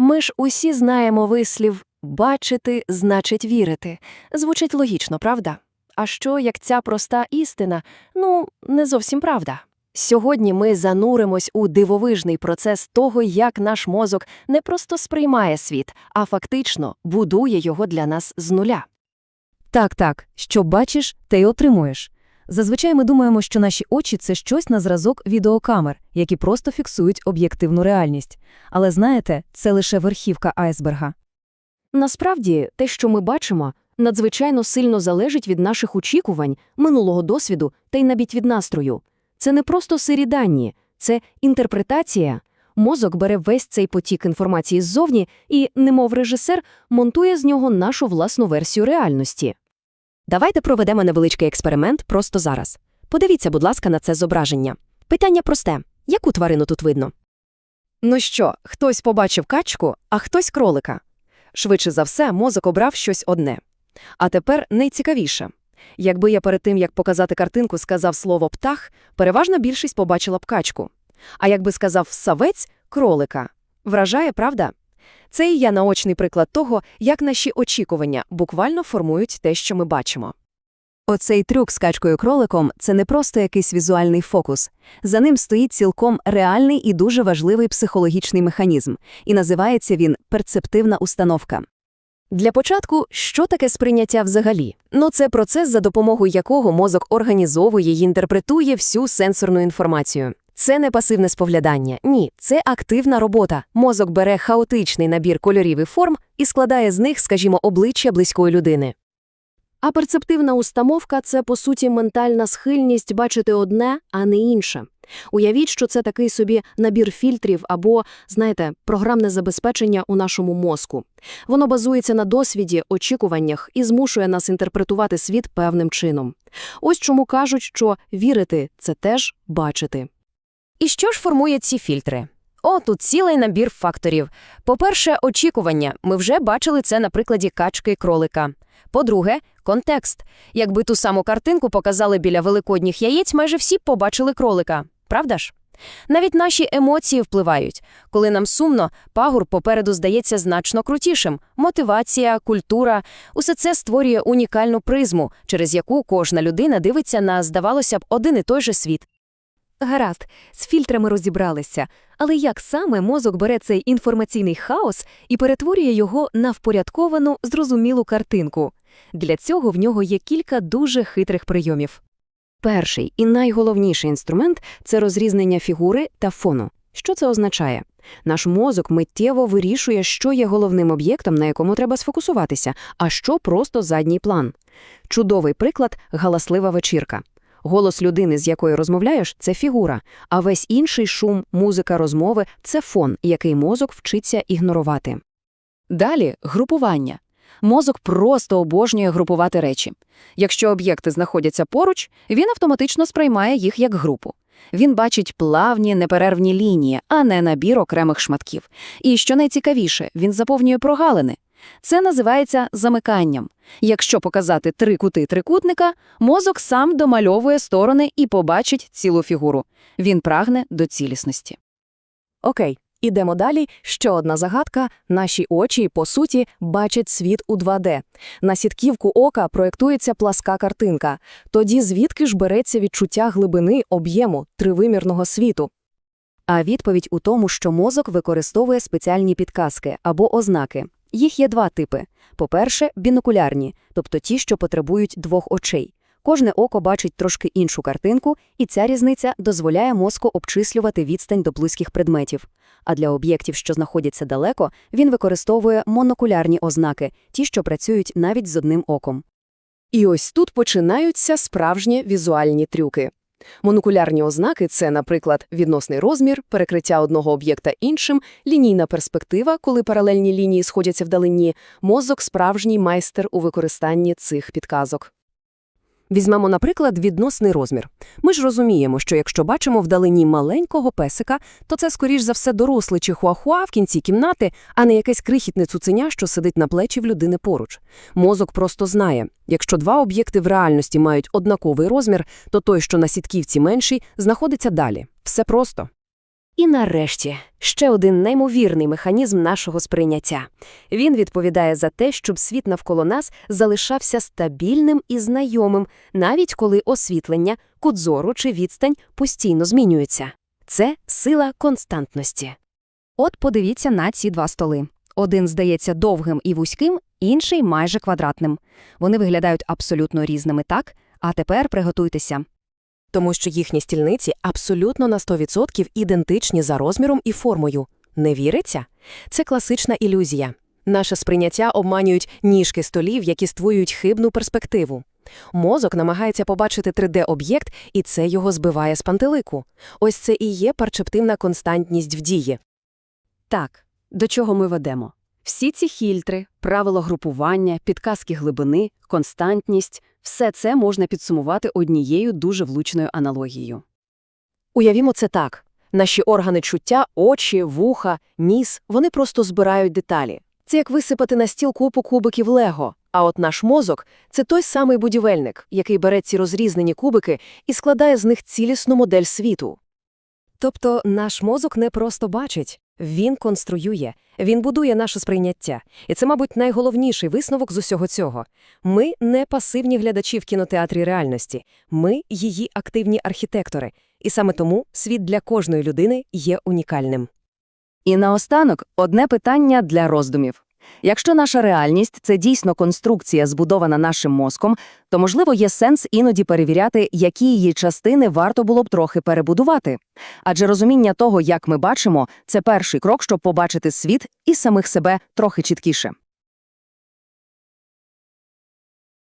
Ми ж усі знаємо вислів бачити значить вірити. Звучить логічно, правда? А що, як ця проста істина? Ну, не зовсім правда. Сьогодні ми зануримось у дивовижний процес того, як наш мозок не просто сприймає світ, а фактично будує його для нас з нуля. Так, так, що бачиш, те й отримуєш. Зазвичай ми думаємо, що наші очі це щось на зразок відеокамер, які просто фіксують об'єктивну реальність. Але знаєте, це лише верхівка айсберга. Насправді, те, що ми бачимо, надзвичайно сильно залежить від наших очікувань, минулого досвіду та й навіть від настрою. Це не просто сирі дані, це інтерпретація. Мозок бере весь цей потік інформації ззовні і, немов режисер, монтує з нього нашу власну версію реальності. Давайте проведемо невеличкий експеримент просто зараз. Подивіться, будь ласка, на це зображення. Питання просте: яку тварину тут видно? Ну що, хтось побачив качку, а хтось кролика. Швидше за все, мозок обрав щось одне. А тепер найцікавіше. Якби я перед тим, як показати картинку, сказав слово «птах», переважна більшість побачила б качку. А якби сказав «савець» – кролика. Вражає, правда? Це і я наочний приклад того, як наші очікування буквально формують те, що ми бачимо. Оцей трюк з качкою-кроликом – це не просто якийсь візуальний фокус. За ним стоїть цілком реальний і дуже важливий психологічний механізм, і називається він перцептивна установка. Для початку, що таке сприйняття взагалі? Ну, це процес, за допомогою якого мозок організовує і інтерпретує всю сенсорну інформацію. Це не пасивне споглядання, ні, це активна робота. Мозок бере хаотичний набір кольорів і форм і складає з них, скажімо, обличчя близької людини. А перцептивна установка – це, по суті, ментальна схильність бачити одне, а не інше. Уявіть, що це такий собі набір фільтрів або, знаєте, програмне забезпечення у нашому мозку. Воно базується на досвіді, очікуваннях і змушує нас інтерпретувати світ певним чином. Ось чому кажуть, що вірити – це теж бачити. І що ж формує ці фільтри? О, тут цілий набір факторів. По-перше, очікування. Ми вже бачили це на прикладі качки кролика. По-друге, контекст. Якби ту саму картинку показали біля великодніх яєць, майже всі б побачили кролика. Правда ж? Навіть наші емоції впливають. Коли нам сумно, пагур попереду здається значно крутішим. Мотивація, культура – усе це створює унікальну призму, через яку кожна людина дивиться на, здавалося б, один і той же світ. Гаразд, з фільтрами розібралися. Але як саме мозок бере цей інформаційний хаос і перетворює його на впорядковану, зрозумілу картинку? Для цього в нього є кілька дуже хитрих прийомів. Перший і найголовніший інструмент – це розрізнення фігури та фону. Що це означає? Наш мозок миттєво вирішує, що є головним об'єктом, на якому треба сфокусуватися, а що просто задній план. Чудовий приклад – галаслива вечірка. Голос людини, з якою розмовляєш, це фігура, а весь інший шум, музика, розмови – це фон, який мозок вчиться ігнорувати. Далі – групування. Мозок просто обожнює групувати речі. Якщо об'єкти знаходяться поруч, він автоматично сприймає їх як групу. Він бачить плавні, неперервні лінії, а не набір окремих шматків. І, що найцікавіше, він заповнює прогалини. Це називається замиканням. Якщо показати три кути трикутника, мозок сам домальовує сторони і побачить цілу фігуру. Він прагне до цілісності. Окей, ідемо далі. Ще одна загадка. Наші очі, по суті, бачать світ у 2D. На сітківку ока проєктується пласка картинка. Тоді звідки ж береться відчуття глибини, об'єму, тривимірного світу? А відповідь у тому, що мозок використовує спеціальні підказки або ознаки. Їх є два типи. По-перше, бінокулярні, тобто ті, що потребують двох очей. Кожне око бачить трошки іншу картинку, і ця різниця дозволяє мозку обчислювати відстань до близьких предметів. А для об'єктів, що знаходяться далеко, він використовує монокулярні ознаки, ті, що працюють навіть з одним оком. І ось тут починаються справжні візуальні трюки. Монокулярні ознаки – це, наприклад, відносний розмір, перекриття одного об'єкта іншим, лінійна перспектива, коли паралельні лінії сходяться вдалині, мозок – справжній майстер у використанні цих підказок. Візьмемо, наприклад, відносний розмір. Ми ж розуміємо, що якщо бачимо вдалині маленького песика, то це, скоріш за все, дорослий чихуахуа в кінці кімнати, а не якесь крихітне цуценя, що сидить на плечі в людини поруч. Мозок просто знає, якщо два об'єкти в реальності мають однаковий розмір, то той, що на сітківці менший, знаходиться далі. Все просто. І нарешті ще один неймовірний механізм нашого сприйняття. Він відповідає за те, щоб світ навколо нас залишався стабільним і знайомим, навіть коли освітлення, кут зору чи відстань постійно змінюються. Це сила константності. От подивіться на ці два столи. Один здається довгим і вузьким, інший майже квадратним. Вони виглядають абсолютно різними, так? А тепер приготуйтеся. Тому що їхні стільниці абсолютно на 100% ідентичні за розміром і формою. Не віриться? Це класична ілюзія. Наше сприйняття обманюють ніжки столів, які створюють хибну перспективу. Мозок намагається побачити 3D-об'єкт, і це його збиває з пантелику. Ось це і є перчептивна константність в дії. Так, до чого ми ведемо? Всі ці хільтри, правило групування, підказки глибини, константність – все це можна підсумувати однією дуже влучною аналогією. Уявімо це так. Наші органи чуття, очі, вуха, ніс – вони просто збирають деталі. Це як висипати на стіл купу кубиків лего. А от наш мозок – це той самий будівельник, який бере ці розрізнені кубики і складає з них цілісну модель світу. Тобто наш мозок не просто бачить, він конструює, він будує наше сприйняття. І це, мабуть, найголовніший висновок з усього цього. Ми не пасивні глядачі в кінотеатрі реальності, ми її активні архітектори. І саме тому світ для кожної людини є унікальним. І наостанок одне питання для роздумів. Якщо наша реальність – це дійсно конструкція, збудована нашим мозком, то, можливо, є сенс іноді перевіряти, які її частини варто було б трохи перебудувати. Адже розуміння того, як ми бачимо – це перший крок, щоб побачити світ і самих себе трохи чіткіше.